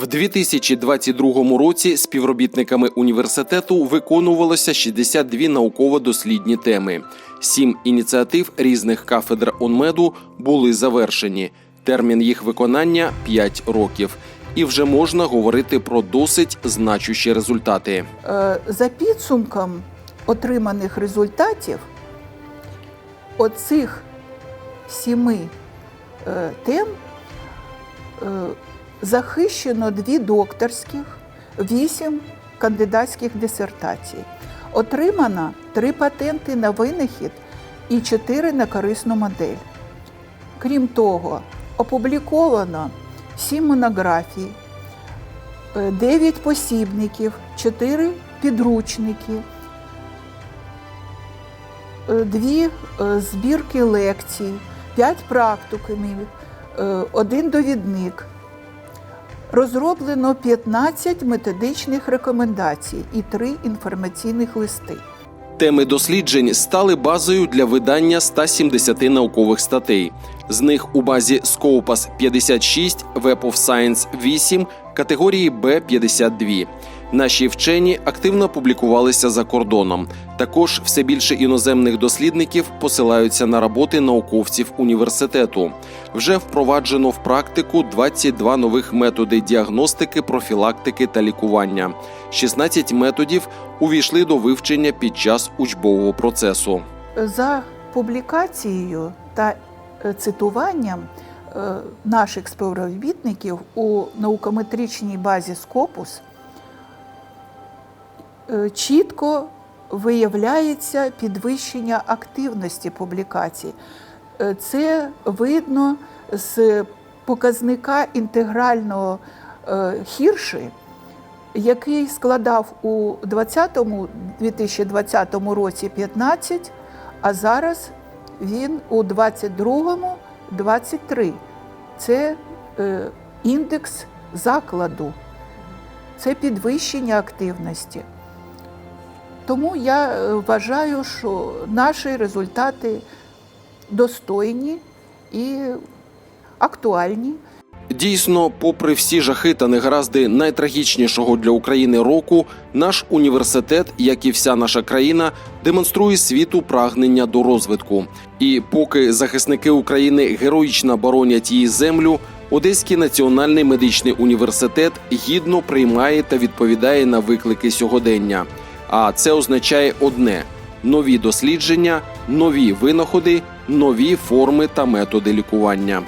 В 2022 році співробітниками університету виконувалося 62 науково-дослідні теми. Сім ініціатив різних кафедр онмеду були завершені. Термін їх виконання 5 років. І вже можна говорити про досить значущі результати. Е, За підсумком отриманих результатів оцих сіми е, тем е, захищено дві докторських, вісім кандидатських дисертацій. Отримано три патенти на винахід і чотири на корисну модель. Крім того, опубліковано сім монографій, 9 посібників, 4 підручники, е, дві е, збірки лекцій, 5 практикумів, е, один довідник. Розроблено 15 методичних рекомендацій і 3 інформаційних листи. Теми досліджень стали базою для видання 170 наукових статей. З них у базі Scopus 56, Web of Science 8, категорії Б 52. Наші вчені активно публікувалися за кордоном. Також все більше іноземних дослідників посилаються на роботи науковців університету. Вже впроваджено в практику 22 нових методи діагностики, профілактики та лікування. 16 методів увійшли до вивчення під час учбового процесу. За публікацією та е, цитуванням е, наших співробітників у наукометричній базі е, чітко виявляється підвищення активності публікацій. Е, Це видно з показника інтегрального е, хірші, який складав у 20-му, 2020 році 15, а зараз він у 22-му 23. Це е, індекс закладу, це підвищення активності. Тому я е, вважаю, що наші результати достойні і актуальні. Дійсно, попри всі жахи та негаразди найтрагічнішого для України року, наш університет, як і вся наша країна, демонструє світу прагнення до розвитку. І поки захисники України героїчно боронять її землю, Одеський національний медичний університет гідно приймає та відповідає на виклики сьогодення. А це означає одне: нові дослідження, нові винаходи, нові форми та методи лікування.